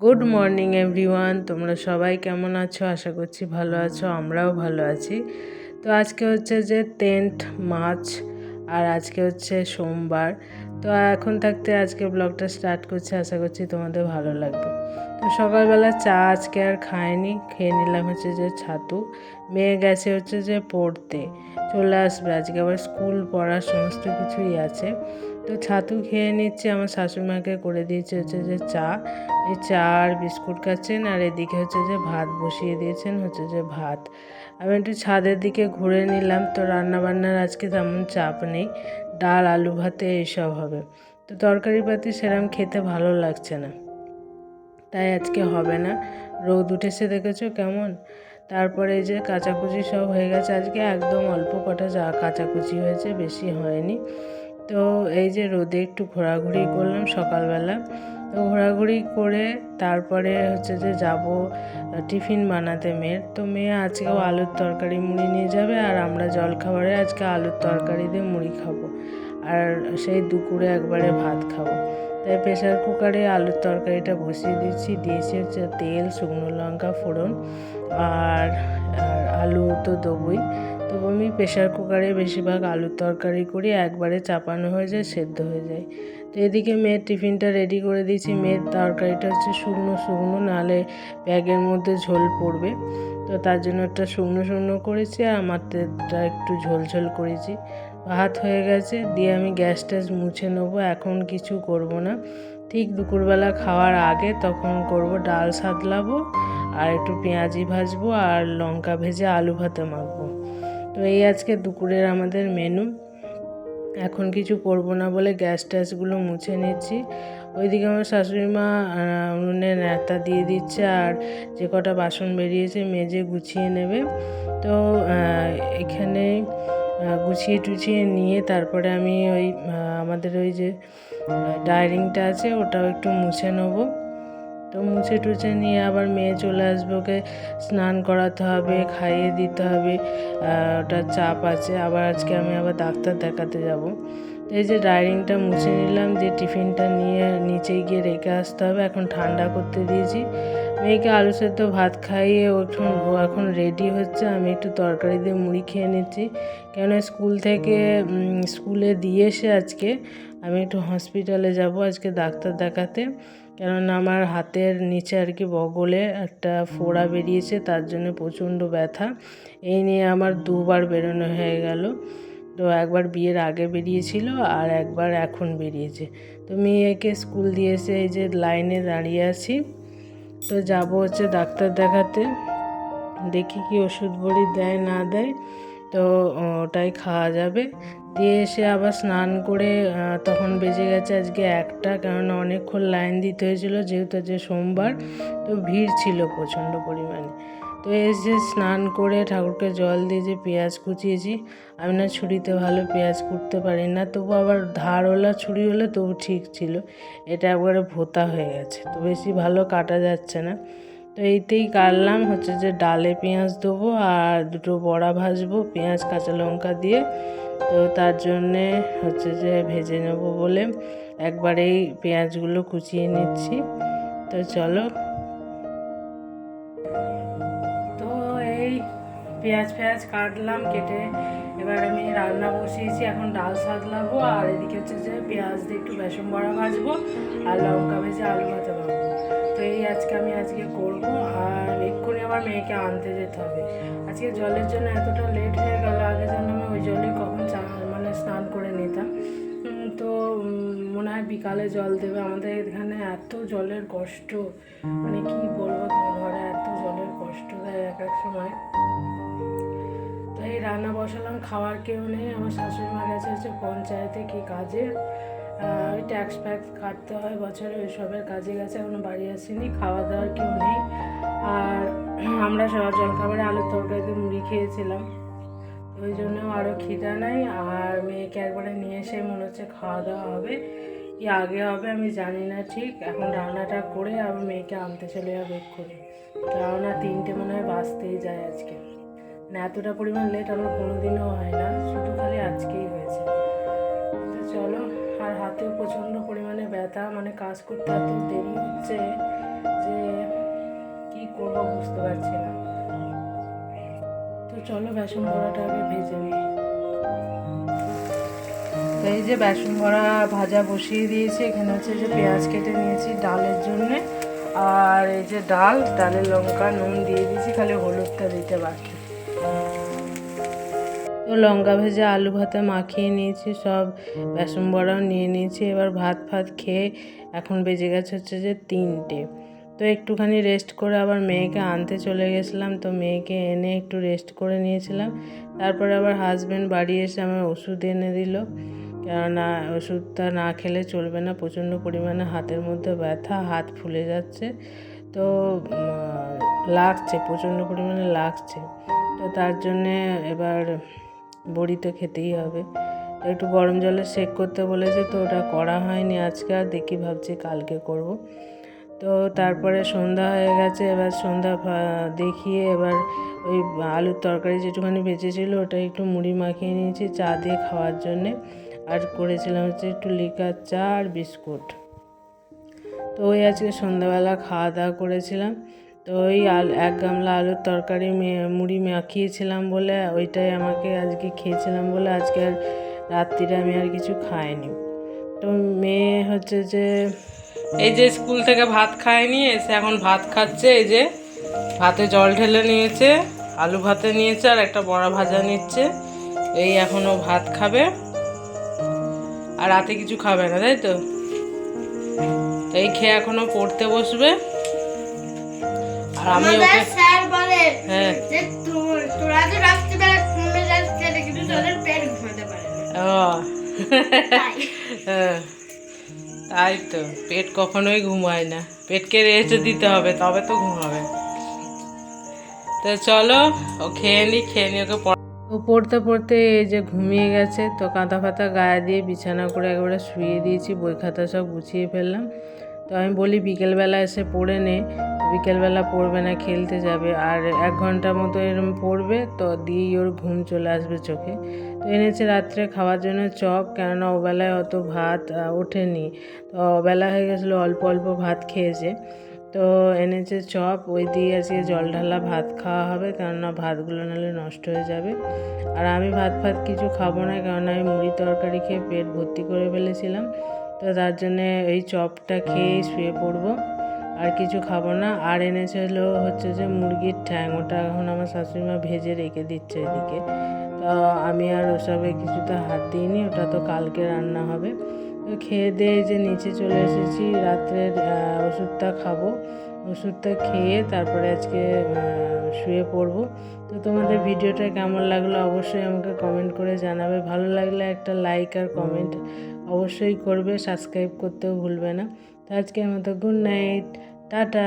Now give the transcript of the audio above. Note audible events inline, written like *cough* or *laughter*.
Good morning everyone তোমরা সবাই কেমন আছো? আশা করছি ভালো আছো আমরাও ভালো আছি। তো আজকে হচ্ছে যে টেন্ট মার্চ আর আজকে হচ্ছে সোমবার। তো এখন থাকতে আজকে ব্লগটা স্টার্ট করছি আশা করছি তোমাদের ভালো লাগবে। তো সকালবেলা চা আজকে আর খায়নি খেয়ে নিলাম হচ্ছে যে ছাতু। মেয়ে গেছে হচ্ছে যে পড়তে চলে আসবে। আজকে আবার স্কুল পড়ার সমস্ত কিছুই আছে। তো ছাতু খেয়ে নিচ্ছে, আমার শাশুড়িমাকে করে দিয়েছে হচ্ছে যে চা। এই চা আর বিস্কুট খাচ্ছেন আর এদিকে হচ্ছে যে ভাত বসিয়ে দিয়েছেন হচ্ছে যে ভাত। আমি একটু ছাদের দিকে ঘুরে নিলাম, তো রান্নাবান্নার আজকে তেমন চাপ নেই, ডাল, আলু ভাতে এইসব হবে। তো তরকারি পাতি সেরকম খেতে ভালো লাগছে না। তাই আজকে হবে না। রোদ উঠেছে দেখেছ কেমন? তারপরে এই যে কাচাকুচি সব হয়ে গেছে আজকে, একদম অল্প কটা যা কাচাকুচি হয়েছে, বেশি হয়নি। তো এই যে রোদে একটু ঘোরাঘুরি করলাম সকালবেলা, তো ঘোরাঘুরি করে তারপরে হচ্ছে যে যাব টিফিন বানাতে মেয়ের। তো মেয়ে আজকেও আলুর তরকারি মুড়ি নিয়ে যাবে আর আমরা জলখাবারে আজকে আলুর তরকারি দিয়ে মুড়ি খাব। আর সেই দুপুরে একবারে ভাত খাব। তাই প্রেশার কুকারে আলুর তরকারিটা বসিয়ে দিচ্ছি, দিয়েছি হচ্ছে তেল, শুকনো লঙ্কা ফোড়ন আর আলু তো দেবই। তো আমি প্রেশার কুকারে বেশিরভাগ আলুর তরকারি করি, একবারে চাপানো হয়ে যায়, সেদ্ধ হয়ে যায়। তো এদিকে মেয়ের টিফিনটা রেডি করে দিয়েছি। মেয়ের তরকারিটা হচ্ছে শুকনো শুকনো নাহলে ব্যাগের মধ্যে ঝোল পড়বে। তো তার জন্য একটা শুকনো শুকনো করেছি আর আমারটা একটু ঝোল ঝোল করেছি। ভাত হয়ে গেছে, দিয়ে আমি গ্যাস ট্যাস মুছে নেব। এখন কিছু করব না। ঠিক দুপুরবেলা খাওয়ার আগে তখন করব ডাল সাদলাবো আর একটু পেঁয়াজি ভাজবো আর লঙ্কা ভেজে আলু ভাতে মাখবো। তো এই আজকে দুপুরের আমাদের মেনু এখন কিছু করব না বলে গ্যাস ট্যাসগুলো মুছে নিচ্ছি। ওইদিকে আমার শাশুড়ি মা উনুনে ন্যাতা দিয়ে দিচ্ছে আর যে কটা বাসন বেরিয়েছে মেজে গুছিয়ে নেবে। তো এখানে গুছিয়ে টুছিয়ে নিয়ে তারপরে আমি ওই আমাদের ওই যে ডাইরিংটা আছে ওটাও একটু মুছে নেব। তো মুছে টুছে নিয়ে আবার মেয়ে চলে আসবে, ওকে স্নান করাতে হবে, খাইয়ে দিতে হবে ওটা চাপ আছে। আবার আজকে আমি আবার ডাক্তার দেখাতে যাব। এই যে ডাইরিংটা মুছে নিলাম, যে টিফিনটা নিয়ে নিচে গিয়ে রেখে আসতে হবে, এখন ঠান্ডা করতে দিয়েছি। মেয়েকে আলু সেদ্ধ ভাত খাইয়ে এখন ও এখন রেডি হচ্ছে, আমি একটু তরকারি দিয়ে মুড়ি খেয়ে নিচ্ছি। কেন স্কুল থেকে স্কুলে দিয়ে এসে আজকে আমি একটু হসপিটালে যাব, আজকে ডাক্তার দেখাতে। কেননা আমার হাতের নিচে আর কি বগলে একটা ফোড়া বেরিয়েছে, তার জন্য প্রচণ্ড ব্যথা। এই নিয়ে আমার দুবার বেরোনো হয়ে গেল। তো একবার বিয়ের আগে বেরিয়েছিল আর একবার এখন বেরিয়েছে। তো মেয়েকে স্কুল দিয়েছে এই যে লাইনে দাঁড়িয়ে আছি। তো যাব হচ্ছে ডাক্তার দেখাতে। দেখি কি ওষুধ বড়ি দেয় না দেয়। তো ওটাই খাওয়া যাবে। দিয়ে এসে আবার স্নান করে তখন বেজে গেছে আজকে একটা, কেননা অনেকক্ষণ লাইন দিতে হয়েছিল যেহেতু যে সোমবার, তো ভিড় ছিল প্রচণ্ড পরিমাণে। তো এসে স্নান করে ঠাকুরকে জল দিয়ে যে পেঁয়াজ কুচিয়েছি, আমি না ছুরিতে ভালো পেঁয়াজ কুটতে পারি না, তবু আবার ধারওয়ালা ছুরি হলে তবু ঠিক ছিল। এটা একবারে ভোতা হয়ে গেছে, তো বেশি ভালো কাটা যাচ্ছে না। তো এইতেই কাটলাম হচ্ছে যে ডালে পেঁয়াজ দেবো আর দুটো বড়া ভাজবো, পেঁয়াজ, কাঁচা লঙ্কা দিয়ে। তো তার জন্যে হচ্ছে যে ভেজে নেব বলে একবারেই পেঁয়াজগুলো কুচিয়ে নিচ্ছি। তো চলো। তো এই পেঁয়াজ ফেঁয়াজ কাটলাম, কেটে এবার আমি রান্না বসিয়েছি, এখন ডাল সাদলাবো আর এদিকে হচ্ছে যে পেঁয়াজ দিয়ে একটু বেসন বড়া ভাজবো আর লঙ্কা ভেজে আলু ভাজা তো এই আজকে আমি আজকে করব আর এক্ষুনি আমার মেয়েকে আনতে যেতে হবে। আজকে জলের জন্য এতটা লেট হয়ে গেল, আগে যেন আমি ওই জলে কখন মানে স্নান করে নিতাম। তো মনে হয় বিকালে জল দেবে। আমাদের এখানে এত জলের কষ্ট। মানে কি বলব ঘরে এত জলের কষ্ট দেয় এক এক সময়। তো এই রান্না বসালাম, খাওয়ার কেউ নেই। আমার শাশুড়ি মা গেছে হচ্ছে পঞ্চায়েতে কি কাজে। ওই ট্যাক্স ফ্যাক্স কাটতে হয়, বছরে ওইসবের কাজে গেছে, এখনও বাড়ি আসেনি, খাওয়া দাওয়ার কেউ নেই। আর *clears throat* আমরা সবার জলখাবারে আলুর তরকারিতে মুড়ি খেয়েছিলাম। ওই জন্য আরও খিদা নাই, আর মেয়েকে একবারে নিয়ে এসে মনে হচ্ছে খাওয়া দাওয়া হবে। কি আগে হবে আমি জানি না ঠিক, এখন রান্নাটা করে আবার মেয়েকে আনতে চলে যাব এক্ষুনি। কেননা তিনটে মনে হয় বাঁচতেই যায় আজকে। না এতটা পরিমাণ লেট আমার কোনো দিনও হয় না, শুধু খালি আজকেই হয়েছে। চলো, আর হাতেও প্রচণ্ড পরিমাণে ব্যথা মানে কাজ করতে এত দেরি হচ্ছে যে কি করব বুঝতে পারছি না। তো চলো, বেসন বড়াটা আগে ভেজে নিই। এই যে বেসন বড়া ভাজা বসিয়ে দিয়েছি, এখানে হচ্ছে যে পেঁয়াজ কেটে নিয়েছি ডালের জন্যে, আর এই যে ডাল ডালের লঙ্কা, নুন দিয়ে দিয়েছি, খালি হলুদটা দিতে বাকি। তো লঙ্কা ভেজে আলু ভাতে মাখিয়ে নিয়েছি, সব বেসন বড়াও নিয়ে নিয়েছি। এবার ভাত ফাত খেয়ে এখন বেজে গেছে হচ্ছে যে তিনটে। তো একটুখানি রেস্ট করে আবার মেয়েকে আনতে চলে গেছিলাম, তো মেয়েকে এনে একটু রেস্ট করে নিয়েছিলাম। তারপরে আবার হাজব্যান্ড বাড়ি এসে আমার ওষুধ এনে দিল। কেননা ওষুধটা না খেলে চলবে না, প্রচণ্ড পরিমাণে হাতের মধ্যে ব্যথা, হাত ফুলে যাচ্ছে। তো লাগছে, প্রচণ্ড পরিমাণে লাগছে। তো তার জন্যে এবার বড়ি তো খেতেই হবে। একটু গরম জলে সেক করতে বলেছে তো ওটা করা হয়নি আজকে, আর দেখি ভাবছি কালকে করব। তো তারপরে সন্ধ্যা হয়ে গেছে, এবার সন্ধ্যা দেখিয়ে এবার ওই আলুর তরকারি যেটুখানি বেঁচেছিলো ওটা একটু মুড়ি মাখিয়ে নিয়েছি চা দিয়ে খাওয়ার জন্যে। আর করেছিলাম হচ্ছে একটু লিকার চা আর বিস্কুট। তো ওই আজকে সন্ধ্যাবেলা খাওয়া দাওয়া করেছিলাম। তো ওই এক গামলা আলুর তরকারি মুড়ি মাখিয়েছিলাম বলে, ওইটাই আমাকে আজকে খেয়েছিলাম বলে, আজকে আর রাত্রিরে আমি আর কিছু খাইনি। তো মেয়ে হচ্ছে যে, এই যে স্কুল থেকে ভাত খায়নি এসে এখন ভাত খাচ্ছে, এই যে ভাতে জল ঢেলে নিয়েছে, আলু ভাতে নিয়েছে, আর একটা বড়া ভাজা নিচ্ছে, এই এখনও ভাত খাবে। আর রাতে কিছু খাবে না, তাই তো? এই খেয়ে এখনও পড়তে বসবে। আর আমি ওকে স্যার বলে হ্যাঁ। যে তো- তোরা রাত্রিবেলা ঘুমে যাচ্ছে এটা কিন্তু তোদের পেট ঘুমাতে পারে ও। তাই। হ্যাঁ। তাই তো পেট কখনোই ঘুমায় না। পেটকে রেস্ট দিতে হবে তবে তো ঘুমাবে। তো চলো ও খেয়ে নি খেয়ে নি ওকে ও পড়তে পড়তে এই যে ঘুমিয়ে গেছে তো কাঁথা ফাতা গায়ে দিয়ে বিছানা করে একবারে শুয়ে দিয়েছি বই খাতা সব গুছিয়ে ফেললাম। তো আমি বলি বিকেলবেলা এসে পড়ে নে, বিকেলবেলা পড়বে না, খেলতে যাবে। আর এক ঘণ্টা মতো এরম পড়বে তো দিয়েই ওর ঘুম চলে আসবে চোখে। তো এনেছে রাত্রে খাওয়ার জন্য চপ, কেননা ওবেলায় অত ভাত ওঠেনি। তো অবেলা হয়ে গেছিল, অল্প অল্প ভাত খেয়েছে। তো এনেছে চপ, ওই দিয়ে আজকে জল ঢালা ভাত খাওয়া হবে, কেননা ভাতগুলো নাহলে নষ্ট হয়ে যাবে। আর আমি ভাত ফাত কিছু খাব না, কেননা আমি মুড়ি তরকারি খেয়ে পেট ভর্তি করে ফেলেছিলাম। তো তার জন্যে এই চপটা খেয়েই শুয়ে পড়ব। আর কিছু খাব না। আর এনেছিল হচ্ছে যে মুরগির ঠ্যাং। ওটা এখন আমার শাশুড়িমা ভেজে রেখে দিচ্ছে এদিকে। তো আমি আর ওসবে কিছুতে হাত দিইনি। ওটা তো কালকে রান্না হবে। তো খেয়ে দিয়ে যে নিচে চলে এসেছি। রাত্রের ওষুধটা খাব। ওষুধটা খেয়ে তারপরে আজকে শুয়ে পড়ব। তো তোমাদের ভিডিওটা কেমন লাগল অবশ্যই আমাকে কমেন্ট করে জানাবে। ভালো লাগলে একটা লাইক আর কমেন্ট অবশ্যই করবে সাবস্ক্রাইব করতেও ভুলবে না। তো আজকের মতো গুড নাইট টাটা।